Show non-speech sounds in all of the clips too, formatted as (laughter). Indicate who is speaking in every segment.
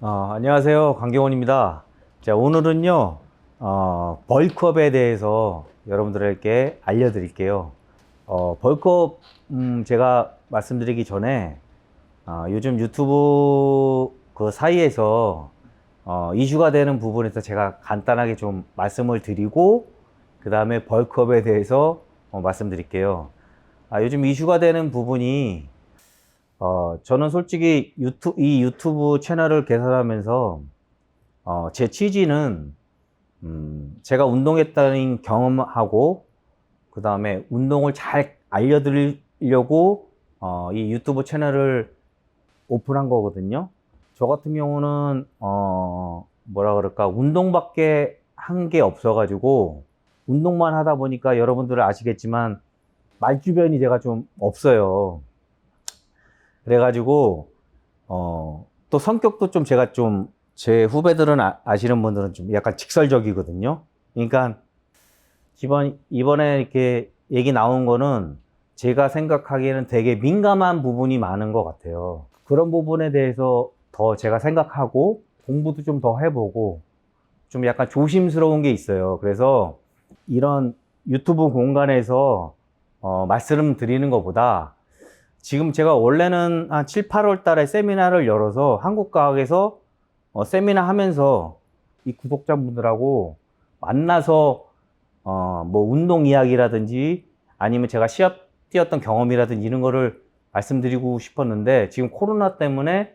Speaker 1: 어, 안녕하세요. 강경원입니다. 자, 오늘은요, 어, 벌크업에 대해서 여러분들에게 알려드릴게요. 어, 벌크업, 음, 제가 말씀드리기 전에, 어, 요즘 유튜브 그 사이에서, 어, 이슈가 되는 부분에서 제가 간단하게 좀 말씀을 드리고, 그 다음에 벌크업에 대해서 어, 말씀드릴게요. 아, 요즘 이슈가 되는 부분이, 어, 저는 솔직히 유튜, 이 유튜브 채널을 개설하면서, 어, 제 취지는, 음, 제가 운동했다는 경험하고, 그 다음에 운동을 잘 알려드리려고, 어, 이 유튜브 채널을 오픈한 거거든요. 저 같은 경우는, 어, 뭐라 그럴까, 운동밖에 한 게 없어가지고, 운동만 하다 보니까 여러분들은 아시겠지만, 말 주변이 제가 좀 없어요. 그래가지고 어, 또 성격도 좀 제가 좀 제 후배들은 아, 시는 분들은 좀 약간 직설적이거든요. 그러니까 이번 이번에 이렇게 얘기 나온 거는 제가 생각하기에는 되게 민감한 부분이 많은 것 같아요. 그런 부분에 대해서 더 제가 생각하고 공부도 좀 더 해보고 좀 약간 조심스러운 게 있어요. 그래서 이런 유튜브 공간에서 어, 말씀 드리는 것보다 지금 제가 원래는 한 7, 8월 달에 세미나를 열어서 한국과학에서 어, 세미나 하면서 이 구독자분들하고 만나서 어, 뭐 운동 이야기라든지 아니면 제가 시합 뛰었던 경험이라든지 이런 거를 말씀드리고 싶었는데 지금 코로나 때문에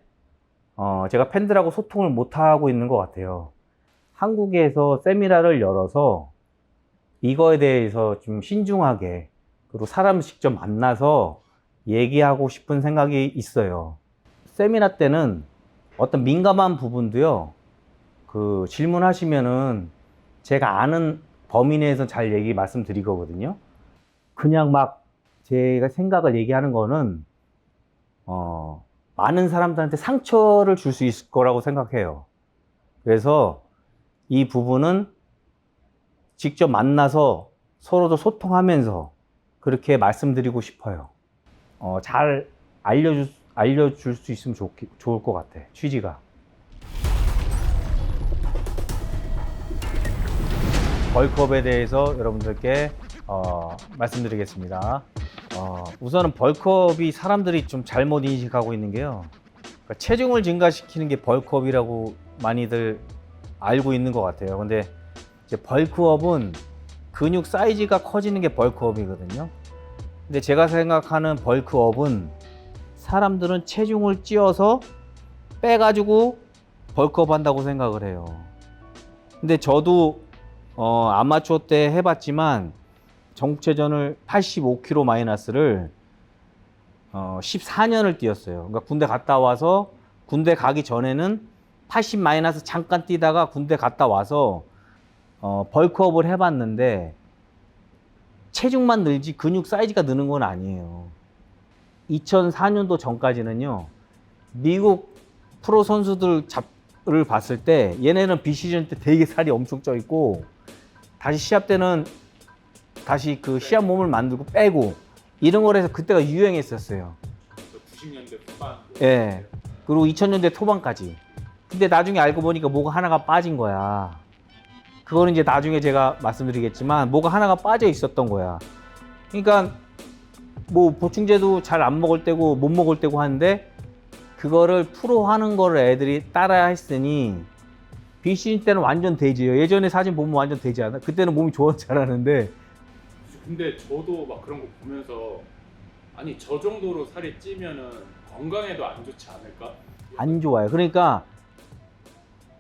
Speaker 1: 어, 제가 팬들하고 소통을 못 하고 있는 것 같아요. 한국에서 세미나를 열어서 이거에 대해서 좀 신중하게 그리고 사람 직접 만나서 얘기하고 싶은 생각이 있어요. 세미나 때는 어떤 민감한 부분도요, 그 질문하시면은 제가 아는 범위 내에서 잘 얘기 말씀드리거든요. 그냥 막 제가 생각을 얘기하는 거는, 어, 많은 사람들한테 상처를 줄 수 있을 거라고 생각해요. 그래서 이 부분은 직접 만나서 서로도 소통하면서 그렇게 말씀드리고 싶어요. 어, 잘 알려줄, 알려줄 수 있으면 좋, 좋을 것 같아, 취지가. 벌크업에 대해서 여러분들께 어, 말씀드리겠습니다. 어, 우선은 벌크업이 사람들이 좀 잘못 인식하고 있는 게요. 그러니까 체중을 증가시키는 게 벌크업이라고 많이들 알고 있는 것 같아요. 근데 이제 벌크업은 근육 사이즈가 커지는 게 벌크업이거든요. 근데 제가 생각하는 벌크업은 사람들은 체중을 찌어서 빼가지고 벌크업 한다고 생각을 해요. 근데 저도 어, 아마추어 때 해봤지만 전국체전을 85kg 마이너스를 어, 14년을 뛰었어요. 그러니까 군대 갔다 와서 군대 가기 전에는 80 마이너스 잠깐 뛰다가 군대 갔다 와서 어, 벌크업을 해봤는데 체중만 늘지 근육 사이즈가 느는 건 아니에요. 2004년도 전까지는요, 미국 프로 선수들 잡을 봤을 때 얘네는 비시즌 때 되게 살이 엄청 쪄 있고 다시 시합 때는 다시 그 시합 몸을 만들고 빼고 이런 걸 해서 그때가 유행했었어요.
Speaker 2: 90년대 후반
Speaker 1: 예. 그리고 2000년대 초반까지. 근데 나중에 알고 보니까 뭐가 하나가 빠진 거야. 그거는 이제 나중에 제가 말씀드리겠지만 뭐가 하나가 빠져 있었던 거야. 그러니까 뭐 보충제도 잘 안 먹을 때고 못 먹을 때고 하는데 그거를 프로 하는 거를 애들이 따라 했으니 비 시즌 때는 완전 돼지예요. 예전에 사진 보면 완전 돼지 않아? 그때는 몸이 좋아 잘하는데
Speaker 2: 근데 저도 막 그런 거 보면서 아니 저 정도로 살이 찌면은 건강에도 안 좋지 않을까?
Speaker 1: 안 좋아요. 그러니까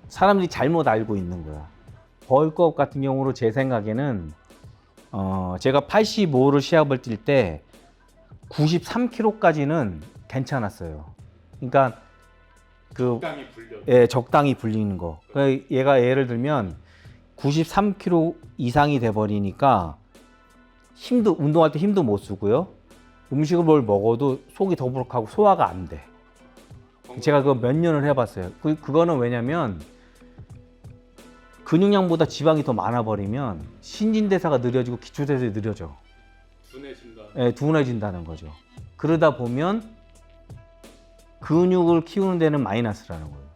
Speaker 1: 사람들이 잘못 알고 있는 거야. 벌크업 같은 경우로 제 생각에는 어 제가 85를 시합을 뛸 때 93kg까지는 괜찮았어요. 그러니까 그
Speaker 2: 적당히 불려
Speaker 1: 예, 적당히 불리는 거. 그러니까 얘가 예를 들면 93kg 이상이 돼 버리니까 힘도 운동할 때 힘도 못 쓰고요. 음식을 뭘 먹어도 속이 더부룩하고 소화가 안 돼. 제가 그거 몇 년을 해봤어요. 그, 그거는 왜냐면 근육량보다 지방이 더 많아 버리면 신진대사가 느려지고 기초대사가 느려져.
Speaker 2: 둔해진다.
Speaker 1: 예, 둔해진다는 거죠. 그러다 보면 근육을 키우는 데는 마이너스라는 거예요.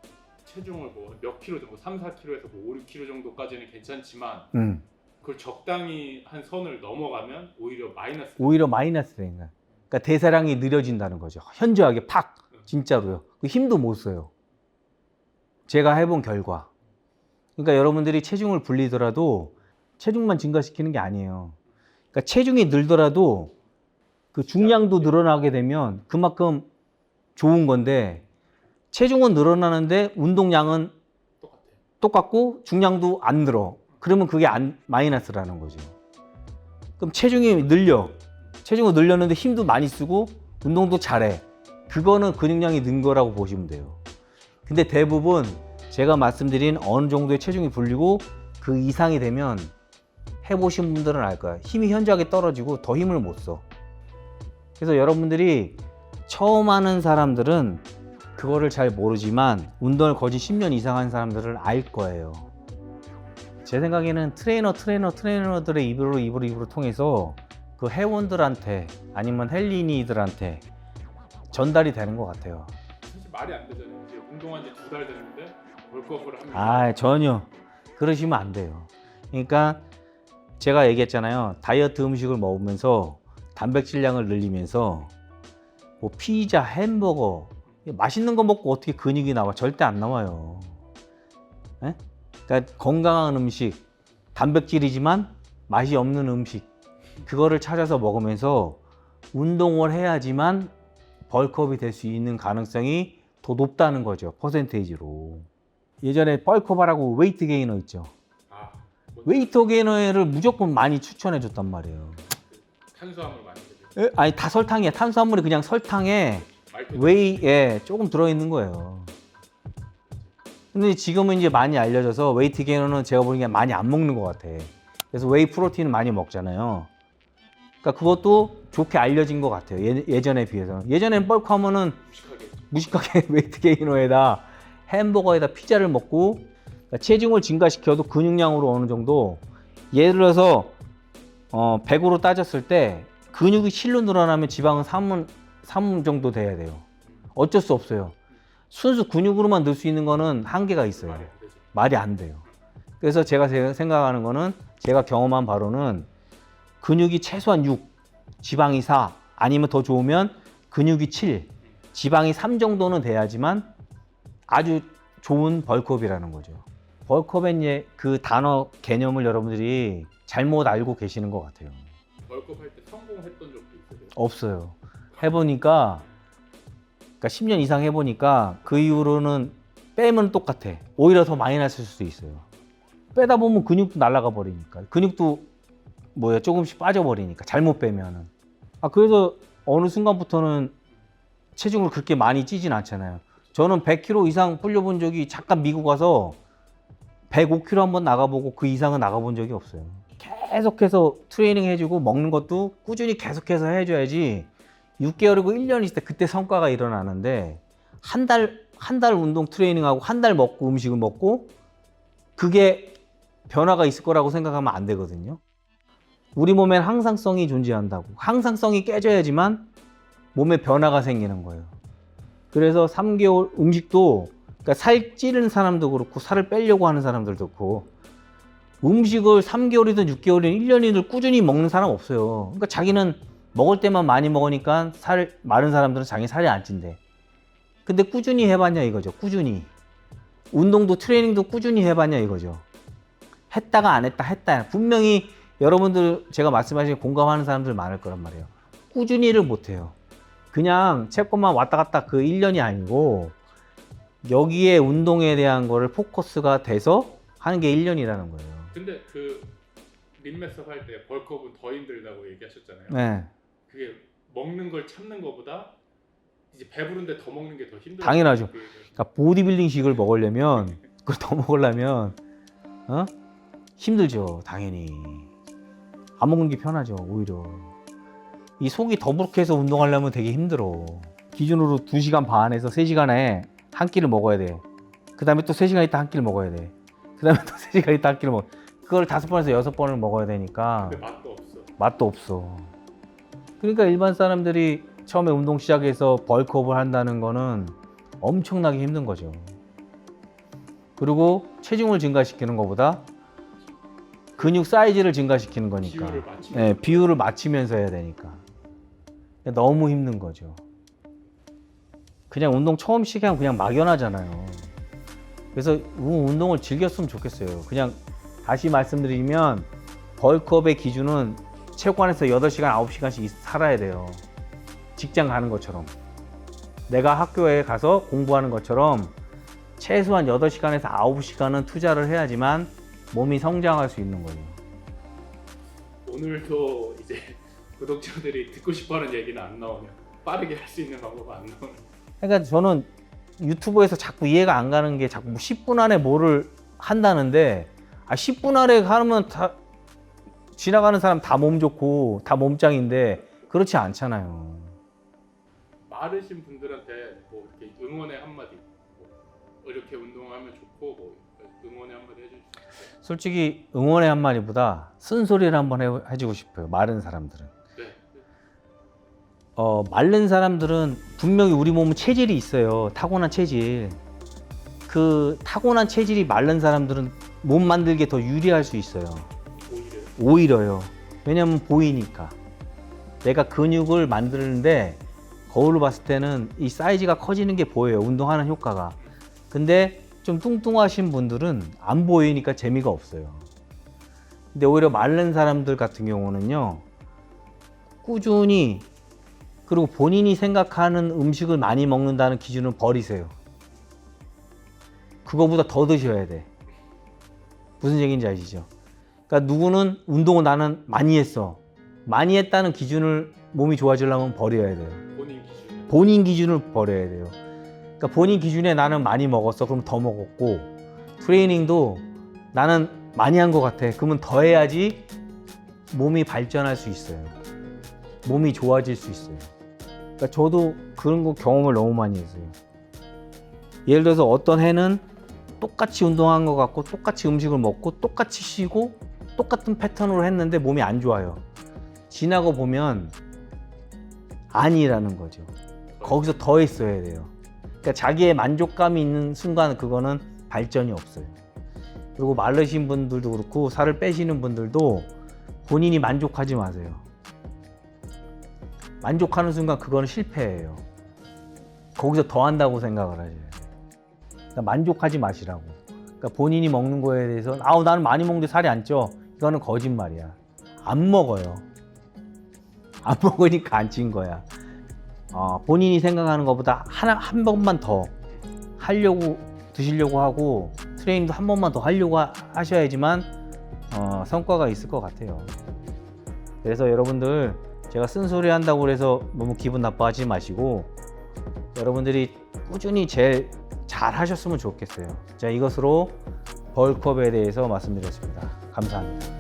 Speaker 2: 체중을 뭐 몇 킬로 정도 3, 4킬로에서 뭐 5, 6킬로 정도까지는 괜찮지만
Speaker 1: 음.
Speaker 2: 그걸 적당히 한 선을 넘어가면 오히려 마이너스
Speaker 1: 오히려 마이너스 되는 거야. 그러니까 대사량이 느려진다는 거죠. 현저하게 팍 진짜로요. 그 힘도 못 써요. 제가 해본 결과. 그러니까 여러분들이 체중을 불리더라도 체중만 증가시키는 게 아니에요. 그러니까 체중이 늘더라도 그 중량도 늘어나게 되면 그만큼 좋은 건데 체중은 늘어나는데 운동량은. 똑같고 중량도 안 늘어. 그러면 그게 안, 마이너스라는 거죠. 그럼 체중이 늘려. 체중을 늘렸는데 힘도 많이 쓰고 운동도 잘해. 그거는 근육량이 는 거라고 보시면 돼요. 근데 대부분 제가 말씀드린 어느 정도의 체중이 불리고 그 이상이 되면 해보신 분들은 알 거야. 힘이 현저하게 떨어지고 더 힘을 못 써. 그래서 여러분들이 처음 하는 사람들은 그거를 잘 모르지만 운동을 거진 10년 이상 한 사람들은 알 거예요. 제 생각에는 트레이너, 트레이너, 트레이너들의 입으로 입으로 입으로 통해서 그 회원들한테 아니면 헬린이들한테 전달이 되는 것 같아요.
Speaker 2: 사실 말이 안 되잖아요. 운동한 지 두달 됐는 데 벌크업을 합니다.
Speaker 1: 아 전혀 그러시면 안 돼요. 그러니까 제가 얘기했잖아요. 다이어트 음식을 먹으면서 단백질량을 늘리면서 뭐 피자, 햄버거 맛있는 거 먹고 어떻게 근육이 나와? 절대 안 나와요. 예? 그러니까 건강한 음식, 단백질이지만 맛이 없는 음식 그거를 찾아서 먹으면서 운동을 해야지만 벌크업이 될 수 있는 가능성이 더 높다는 거죠. 퍼센테이지로. 예전에 벌크업하라고 웨이트 게이너 있죠.
Speaker 2: 아, 뭐
Speaker 1: 웨이트 게이너를 무조건 많이 추천해 줬단 말이에요.
Speaker 2: 탄수화물 많이 드세요.
Speaker 1: 에? 아니 다 설탕이야. 탄수화물이 그냥 설탕에 웨이에 조금 들어있는 거예요. 근데 지금은 이제 많이 알려져서 웨이트 게이너는 제가 보기엔 많이 안 먹는 것 같아. 그래서 웨이 프로틴을 많이 먹잖아요. 그러니까 그것도 좋게 알려진 것 같아요. 예, 예전에 비해서. 예전엔 뻘크하면은
Speaker 2: 무식하게
Speaker 1: 무식하게 (laughs) 웨이트 게이너에다 햄버거에다 피자를 먹고 그러니까 체중을 증가시켜도 근육량으로 어느 정도 예를 들어서 어, 100으로 따졌을 때 근육이 7로 늘어나면 지방은 3은 3 정도 돼야 돼요. 어쩔 수 없어요. 순수 근육으로만 늘 수 있는 거는 한계가 있어요.
Speaker 2: 말이 안 되죠.
Speaker 1: 말이 안 돼요. 그래서 제가 세- 생각하는 거는 제가 경험한 바로는 근육이 최소한 6, 지방이 4, 아니면 더 좋으면 근육이 7, 지방이 3 정도는 돼야지만 아주 좋은 벌크업이라는 거죠. 벌크업의 그 단어 개념을 여러분들이 잘못 알고 계시는 것 같아요.
Speaker 2: 벌크업 할 때 성공했던 적도 있어요.
Speaker 1: 없어요. 해보니까, 그러니까 10년 이상 해보니까 그 이후로는 빼면 똑같아. 오히려 더 마이너스일 수도 있어요. 빼다 보면 근육도 날아가 버리니까. 근육도 뭐야 조금씩 빠져버리니까 잘못 빼면은. 아 그래서 어느 순간부터는 체중을 그렇게 많이 찌진 않잖아요. 저는 100kg 이상 불려본 적이 잠깐 미국 가서 105kg 한번 나가보고 그 이상은 나가본 적이 없어요. 계속해서 트레이닝 해주고 먹는 것도 꾸준히 계속해서 해줘야지 6개월이고 1년 있을 때 그때 성과가 일어나는데 한 달, 한 달 운동 트레이닝하고 한 달 먹고 음식을 먹고 그게 변화가 있을 거라고 생각하면 안 되거든요. 우리 몸엔 항상성이 존재한다고. 항상성이 깨져야지만 몸에 변화가 생기는 거예요. 그래서 3개월 음식도 그러니까 살 찌는 사람도 그렇고 살을 빼려고 하는 사람들도 그렇고 음식을 3개월이든 6개월이든 1년이든 꾸준히 먹는 사람 없어요. 그러니까 자기는 먹을 때만 많이 먹으니까 살 마른 사람들은 자기 살이 안 찐대. 근데 꾸준히 해봤냐 이거죠. 꾸준히. 운동도 트레이닝도 꾸준히 해봤냐 이거죠. 했다가 안 했다 했다. 분명히 여러분들 제가 말씀하신 공감하는 사람들 많을 거란 말이에요. 꾸준히를 못해요. 그냥 채권만 왔다 갔다 그 1년이 아니고 여기에 운동에 대한 거를 포커스가 돼서 하는 게 1년이라는 거예요.
Speaker 2: 근데 그 림메스업 할때 벌크업은 더 힘들다고 얘기하셨잖아요.
Speaker 1: 네.
Speaker 2: 그게 먹는 걸 참는 것보다 이제 배부른데 더 먹는 게 더 힘들어요.
Speaker 1: 당연하죠.
Speaker 2: 그-
Speaker 1: 그러니까 보디빌딩식을 먹으려면 그걸 더 먹으려면 어? 힘들죠 당연히 안 먹는 게 편하죠 오히려 이 속이 더부룩해서 운동하려면 되게 힘들어 기준으로 2시간 반에서 3시간에 한 끼를 먹어야 돼 그 다음에 또 3시간 있다 한 끼를 먹어야 돼 그 다음에 또 3시간 있다 한 끼를 먹어 그걸 다섯 번에서 여섯 번을 먹어야 되니까
Speaker 2: 근데 맛도 없어.
Speaker 1: 맛도 없어. 그러니까 일반 사람들이 처음에 운동 시작해서 벌크업을 한다는 거는 엄청나게 힘든 거죠. 그리고 체중을 증가시키는 것보다 근육 사이즈를 증가시키는 거니까.
Speaker 2: 비율을 맞추
Speaker 1: 네, 비율을 맞추면서 해야 되니까. 너무 힘든 거죠. 그냥 운동 처음 시작하면 그냥 막연하잖아요. 그래서 우- 운동을 즐겼으면 좋겠어요. 그냥 다시 말씀드리면 벌크업의 기준은 체육관에서 8시간, 9시간씩 살아야 돼요. 직장 가는 것처럼. 내가 학교에 가서 공부하는 것처럼 최소한 8시간에서 9시간은 투자를 해야지만 몸이 성장할 수 있는 거예요.
Speaker 2: 오늘도 이제 구독자들이 듣고 싶어하는 얘기는 안 나오네요. 빠르게 할 수 있는 방법 안 나오네.
Speaker 1: 그러니까 저는 유튜브에서 자꾸 이해가 안 가는 게 자꾸 10분 안에 뭐를 한다는데 아 10분 안에 하면 다 지나가는 사람 다 몸 좋고 다 몸짱인데 그렇지 않잖아요.
Speaker 2: 마르신 분들한테 뭐 이렇게 응원의 한마디, 뭐 이렇게 운동하면 좋고 뭐 응원의 한마디 해주실 수 있어요?
Speaker 1: 솔직히 응원의 한마디보다 쓴소리를 한번 해, 해주고 싶어요. 마른 사람들은.
Speaker 2: 네.
Speaker 1: 어, 마른 사람들은 분명히 우리 몸은 체질이 있어요. 타고난 체질. 그 타고난 체질이 마른 사람들은 몸 만들기에 더 유리할 수 있어요.
Speaker 2: 오히려
Speaker 1: 오히려 요. 왜냐면 보이니까. 내가 근육을 만드는데 거울로 봤을 때는 이 사이즈가 커지는 게 보여요. 운동하는 효과가. 근데 좀 뚱뚱하신 분들은 안 보이니까 재미가 없어요. 근데 오히려 마른 사람들 같은 경우는요. 꾸준히 그리고 본인이 생각하는 음식을 많이 먹는다는 기준을 버리세요. 그거보다 더 드셔야 돼. 무슨 얘기인지 아시죠? 그러니까 누구는 운동을 나는 많이 했어. 많이 했다는 기준을 몸이 좋아지려면 버려야 돼요.
Speaker 2: 본인 기준.
Speaker 1: 본인 기준을 버려야 돼요. 그러니까 본인 기준에 나는 많이 먹었어. 그럼 더 먹었고 트레이닝도 나는 많이 한 것 같아. 그러면 더 해야지 몸이 발전할 수 있어요. 몸이 좋아질 수 있어요. 그러니까 저도 그런 거 경험을 너무 많이 했어요. 예를 들어서 어떤 해는 똑같이 운동한 것 같고 똑같이 음식을 먹고 똑같이 쉬고 똑같은 패턴으로 했는데 몸이 안 좋아요. 지나고 보면 아니라는 거죠. 거기서 더 했어야 돼요. 그러니까 자기의 만족감이 있는 순간 그거는 발전이 없어요. 그리고 마르신 분들도 그렇고 살을 빼시는 분들도 본인이 만족하지 마세요. 만족하는 순간 그거는 실패예요. 거기서 더 한다고 생각을 돼요. 그러니까 만족하지 마시라고. 그러니까 본인이 먹는 거에 대해서 아우 나는 많이 먹는데 살이 안 쪄. 이거는 거짓말이야. 안 먹어요. 안 (laughs) 먹으니까 안 찐 거야. 어, 본인이 생각하는 것보다 하나 한 번만 더 하려고 드시려고 하고 트레이닝도 한 번만 더 하려고 하, 하셔야지만 어, 성과가 있을 것 같아요. 그래서 여러분들 제가 쓴소리 한다고 해서 너무 기분 나빠하지 마시고 여러분들이 꾸준히 제일 잘 하셨으면 좋겠어요. 자 이것으로 벌크업에 대해서 말씀드렸습니다. 감사합니다.